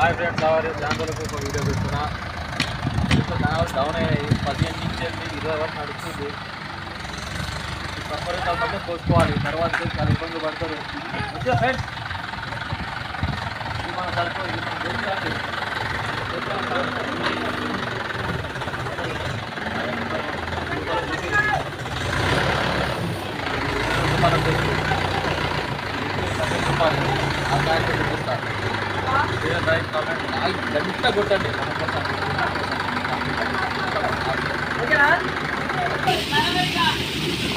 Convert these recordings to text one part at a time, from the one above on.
Hi friends కావాలి దాంట్లోకి ఒక వీడియో పెడుతున్నా. ఇప్పుడు దాని డౌన్ అయ్యాయి. పదిహేను నుంచి వెళ్ళి ఇరవై వరకు నడుస్తుంది. ఈ సఫర్ మధ్య కోసుకోవాలి. తర్వాత చాలా ఇబ్బంది పడతారు. మంచిగా ఫ్రెండ్స్? మన సరుకు ఇది మన దేశానికి. మన తెలుసు. గంట కొట్టండి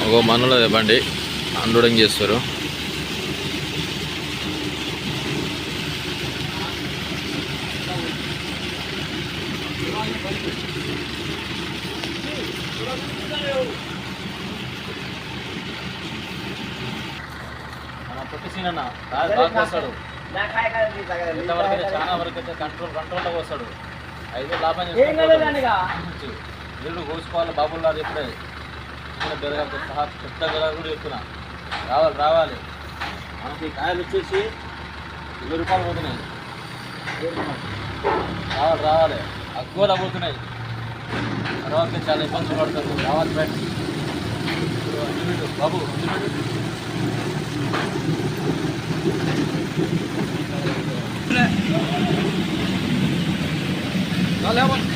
ఒక మనలో బండి? అన్లోడింగ్ చేస్తారు. మన పొట్టి సీనన్న బాగా బాగా వస్తాడు. ఇంతవరకు అయితే చాలా వరకు అయితే కంట్రోల్ కంట్రోల్లో వస్తాడు ఐదు లాభం నీళ్ళు కోసుకోవాలి బాబుల్లారు ఇప్పుడే. చిన్న బెరగాలతో సహా పెద్ద బెరగాలు కూడా చెప్తున్నా. రావాలి రావాలి. మనకి కాయలు వచ్చేసి ఇరవై రూపాయలు పోతున్నాయి. రావాలి రావాలి. అక్కువలో పోతున్నాయి. తర్వాత చాలా ఇబ్బందులు పడతారు. రావాలి పెట్టు. బాబు Wala, wala.